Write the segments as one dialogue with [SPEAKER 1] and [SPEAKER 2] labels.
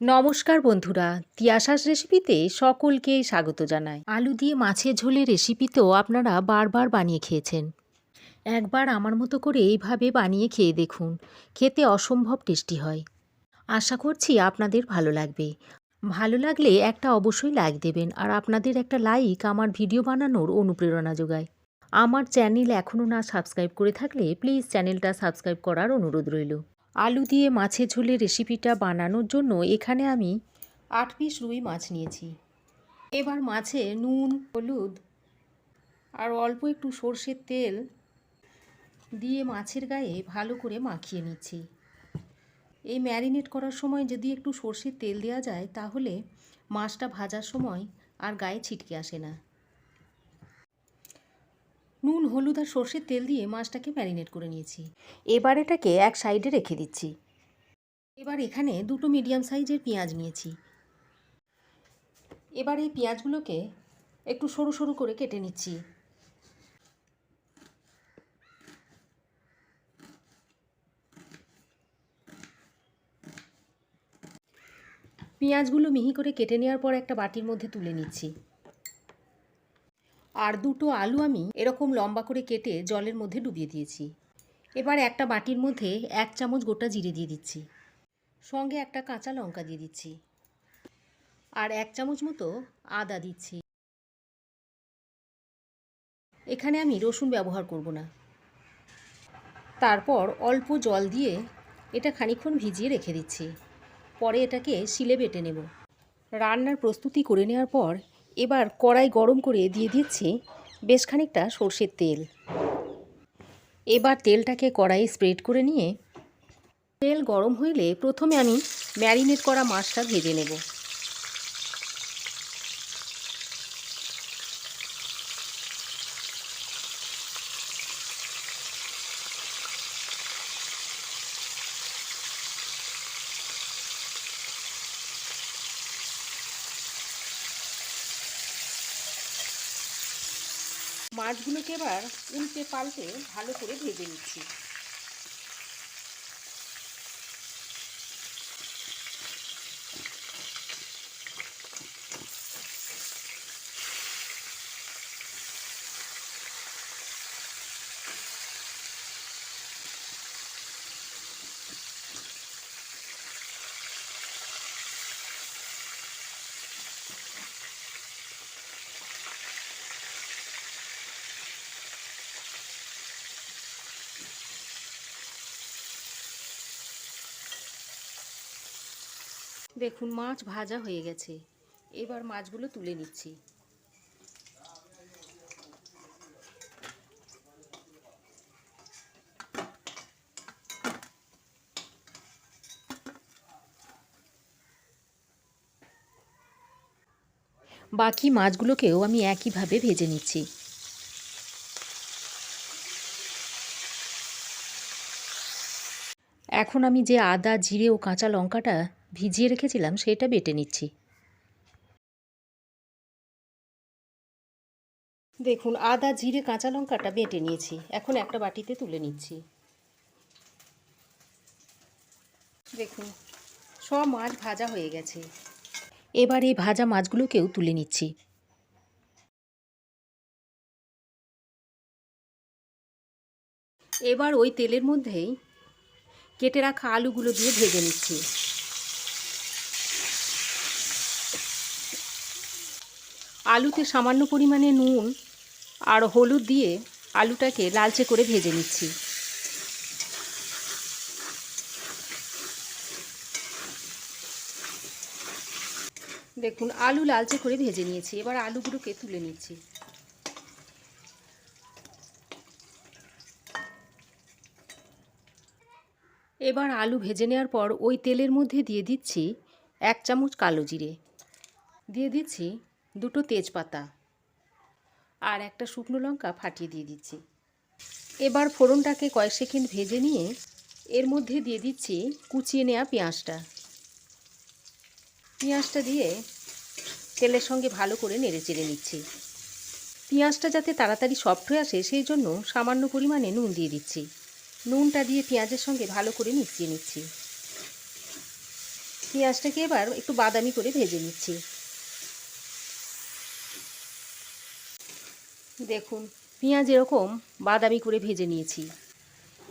[SPEAKER 1] নমস্কার বন্ধুরা, তিয়াশাস রেসিপিতে সকলকে স্বাগত জানাই। আলু দিয়ে মাছের ঝোলের রেসিপিতেও আপনারা বারবার বানিয়ে খেয়েছেন। একবার আমার মতো করে এইভাবে বানিয়ে খেয়ে দেখুন, খেতে অসম্ভব টেস্টি হয়। আশা করছি আপনাদের ভালো লাগবে। ভালো লাগলে একটা অবশ্যই লাইক দেবেন আর আপনাদের একটা লাইক আমার ভিডিও বানানোর অনুপ্রেরণা যোগায়। আমার চ্যানেল এখনও না সাবস্ক্রাইব করে থাকলে প্লিজ চ্যানেলটা সাবস্ক্রাইব করার অনুরোধ রইল। আলু দিয়ে মাছের ঝোলের রেসিপিটা বানানোর জন্য এখানে আমি আট পিস রুই মাছ নিয়েছি। এবার মাছে নুন, হলুদ আর অল্প একটু সর্ষের তেল দিয়ে মাছের গায়ে ভালো করে মাখিয়ে নিচ্ছি। এই ম্যারিনেট করার সময় যদি একটু সর্ষের তেল দেওয়া যায় তাহলে মাছটা ভাজার সময় আর গায়ে ছিটকে আসে না। নুন হলুদ আর সর্ষের তেল দিয়ে মাছটাকে ম্যারিনেট করে নিয়েছি। এবার এটাকে এক সাইডে রেখে দিচ্ছি। এবার এখানে দুটো মিডিয়াম সাইজের পেঁয়াজ নিয়েছি। এবার এই পেঁয়াজগুলোকে একটু সরু সরু করে কেটে নিচ্ছি। পেঁয়াজগুলো মিহি করে কেটে নেওয়ার পর একটা বাটির মধ্যে তুলে নিচ্ছি। আর দুটো আলু আমি এরকম লম্বা করে কেটে জলের মধ্যে ডুবিয়ে দিয়েছি। এবার একটা বাটির মধ্যে এক চামচ গোটা জিরে দিয়ে দিচ্ছি। সঙ্গে একটা কাঁচা লঙ্কা দিয়ে দিচ্ছি। আর এক চামচ মতো আদা দিচ্ছি। এখানে আমি রসুন ব্যবহার করব না। তারপর অল্প জল দিয়ে এটা খানিক্ষণ ভিজিয়ে রেখে দিচ্ছি। পরে এটাকে শিলে বেটে নেব। রান্নার প্রস্তুতি করে নেওয়ার পর এবার কড়াই গরম করে দিয়ে দিচ্ছি বেশ খানিকটা সর্ষের তেল। এবার তেলটাকে কড়াই স্প্রেড করে নিয়ে তেল গরম হইলে প্রথমে আমি ম্যারিনেট করা মাছটা ভেজে নেব। মাছগুলোকে এবার উল্টে পাল্টে ভালো করে ভেজে নিচ্ছি। দেখুন, মাছ ভাজা হয়ে গেছে। এবার মাছগুলো তুলে নিচ্ছি। বাকি মাছগুলোকেও আমি একইভাবে ভেজে নিচ্ছি। এখন আমি যে আদা, জিরে ও কাঁচা লঙ্কাটা ভিজিয়ে রেখেছিলাম, সেটা বেটে নিচ্ছি। দেখুন, আদা, জিরে, কাঁচা লঙ্কাটা বেটে নিয়েছি। এখন একটা বাটিতে তুলে নিচ্ছি। দেখুন, সব মাছ ভাজা হয়ে গেছে। এবার এই ভাজা মাছগুলোকেও তুলে নিচ্ছি। এবার ওই তেলের মধ্যেই কেটে রাখা আলুগুলো দিয়ে ভেজে নিচ্ছি। আলুতে সামান্য পরিমাণে নুন আর হলুদ দিয়ে আলুটাকে লালচে করে ভেজে নিচ্ছি। দেখুন, আলু লালচে করে ভেজে নিয়েছি। এবার আলুগুলোকে তুলে নিচ্ছি। এবার আলু ভেজে নেওয়ার পর ওই তেলের মধ্যে দিয়ে দিচ্ছি এক চামচ কালো জিরে। দিয়ে দিচ্ছি দুটো তেজপাতা আর একটা শুকনো লঙ্কা ফাটিয়ে দিয়ে দিচ্ছি। এবার ফোড়নটাকে কয়েক সেকেন্ড ভেজে নিয়ে এর মধ্যে দিয়ে দিচ্ছি কুচিয়ে নেওয়া পেঁয়াজটা। পেঁয়াজটা দিয়ে তেলের সঙ্গে ভালো করে নেড়ে চেড়ে নিচ্ছি। পেঁয়াজটা যাতে তাড়াতাড়ি সফট হয়ে আসে সেই জন্য সামান্য পরিমাণে নুন দিয়ে দিচ্ছি। নুনটা দিয়ে পেঁয়াজের সঙ্গে ভালো করে মিশিয়ে নিচ্ছি। পেঁয়াজটাকে এবার একটু বাদামি করে ভেজে নিচ্ছি। দেখুন, পেঁয়াজ এরকম বাদামি করে ভেজে নিয়েছি।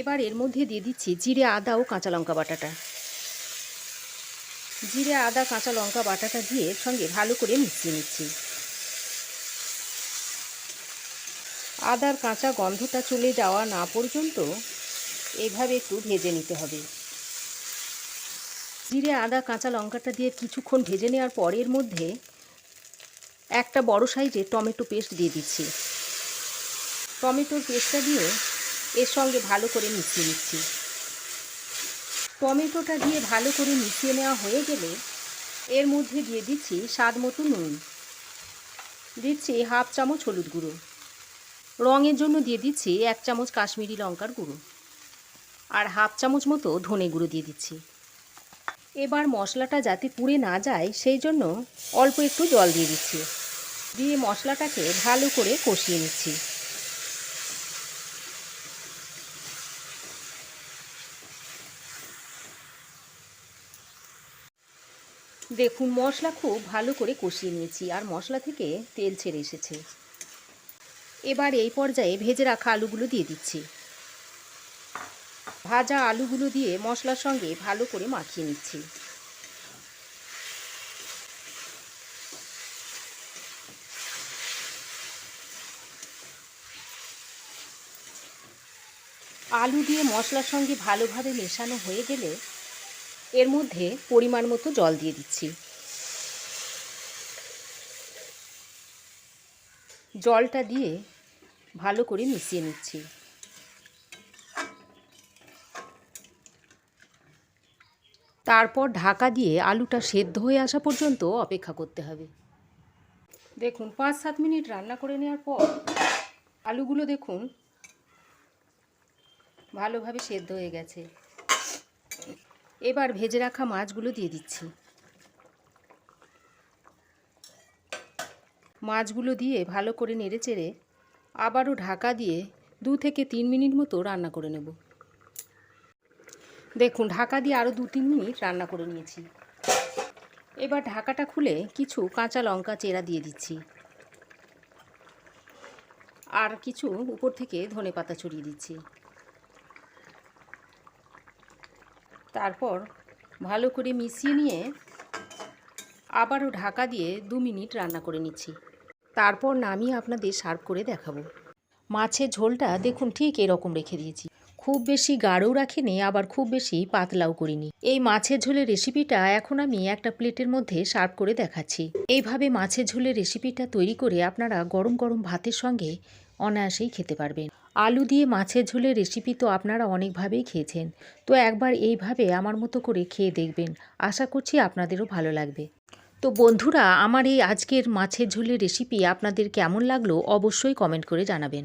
[SPEAKER 1] এবার এর মধ্যে দিয়ে দিচ্ছি জিরে, আদা ও কাঁচা লঙ্কা বাটাটা। জিরে, আদা, কাঁচা লঙ্কা বাটাটা দিয়ে সঙ্গে ভালো করে মিশিয়ে নিচ্ছি। আদার কাঁচা গন্ধটা চলে যাওয়া না পর্যন্ত এইভাবে একটু ভেজে নিতে হবে। জিরে, আদা, কাঁচা লঙ্কাটা দিয়ে কিছুক্ষণ ভেজে নেওয়ার পরের মধ্যে একটা বড় সাইজে টমেটো পেস্ট দিয়ে দিচ্ছি। টমেটোর পেস্টটা দিয়ে এর সঙ্গে ভালো করে মিশিয়ে নিচ্ছি। টমেটোটা দিয়ে ভালো করে মিশিয়ে নেওয়া হয়ে গেলে এর মধ্যে দিয়ে দিচ্ছি স্বাদ মতো নুন। দিচ্ছি হাফ চামচ হলুদ গুঁড়ো। রঙের জন্য দিয়ে দিচ্ছি এক চামচ কাশ্মীরি লঙ্কার গুঁড়ো। আর হাফ চামচ মতো ধনে গুঁড়ো দিয়ে দিচ্ছি। এবার মশলাটা যাতে পুড়ে না যায়, সেই জন্য অল্প একটু জল দিয়ে দিচ্ছি। দিয়ে মশলাটাকে ভালো করে কষিয়ে নিচ্ছি। দেখুন, মশলা খুব ভালো করে কষিয়ে নিয়েছি আর মশলা থেকে তেল ছেড়ে এসেছে। এবার এই পর্যায়ে ভেজে রাখা আলুগুলো দিয়ে দিচ্ছি। ভাজা আলুগুলো দিয়ে মশলার সঙ্গে ভালো করে মাখিয়ে নিচ্ছি। আলু দিয়ে মশলার সঙ্গে ভালোভাবে মেশানো হয়ে গেলে এর মধ্যে পরিমাণ মতো জল দিয়ে দিচ্ছি। জলটা দিয়ে ভালো করে মিশিয়ে নিচ্ছি। তারপর ঢাকা দিয়ে আলুটা সেদ্ধ হয়ে আসা পর্যন্ত অপেক্ষা করতে হবে। দেখুন, পাঁচ সাত মিনিট রান্না করে নেওয়ার পর আলুগুলো দেখুন ভালোভাবে সেদ্ধ হয়ে গেছে। এবার ভেজে রাখা মাছগুলো দিয়ে দিচ্ছি। মাছগুলো দিয়ে ভালো করে নেড়ে চেড়ে আবারও ঢাকা দিয়ে দু থেকে তিন মিনিট মতো রান্না করে নেব। দেখুন, ঢাকা দিয়ে আরও দু তিন মিনিট রান্না করে নিয়েছি। এবার ঢাকাটা খুলে কিছু কাঁচা লঙ্কা চেরা দিয়ে দিচ্ছি। আর কিছু উপর থেকে ধনে পাতা ছড়িয়ে দিচ্ছি। তারপর ভালো করে মিশিয়ে নিয়ে আবারও ঢাকা দিয়ে দু মিনিট রান্না করে নিচ্ছি। তারপর নামিয়ে আপনাদের সার্ভ করে দেখাবো। মাছের ঝোলটা দেখুন ঠিক এরকম রেখে দিয়েছি। খুব বেশি গাঢ়ও রাখিনি, আবার খুব বেশি পাতলাও করিনি। এই মাছের ঝোলের রেসিপিটা এখন আমি একটা প্লেটের মধ্যে সার্ভ করে দেখাচ্ছি। এইভাবে মাছের ঝোলের রেসিপিটা তৈরি করে আপনারা গরম গরম ভাতের সঙ্গে অনায়াসেই খেতে পারবেন। আলু দিয়ে মাছের ঝোলের রেসিপি তো আপনারা অনেকভাবেই খেয়েছেন। তো একবার এইভাবে আমার মতো করে খেয়ে দেখবেন। আশা করছি আপনাদেরও ভালো লাগবে। তো বন্ধুরা, আমার এই আজকের মাছের ঝোলের রেসিপি আপনাদের কেমন লাগল অবশ্যই কমেন্ট করে জানাবেন।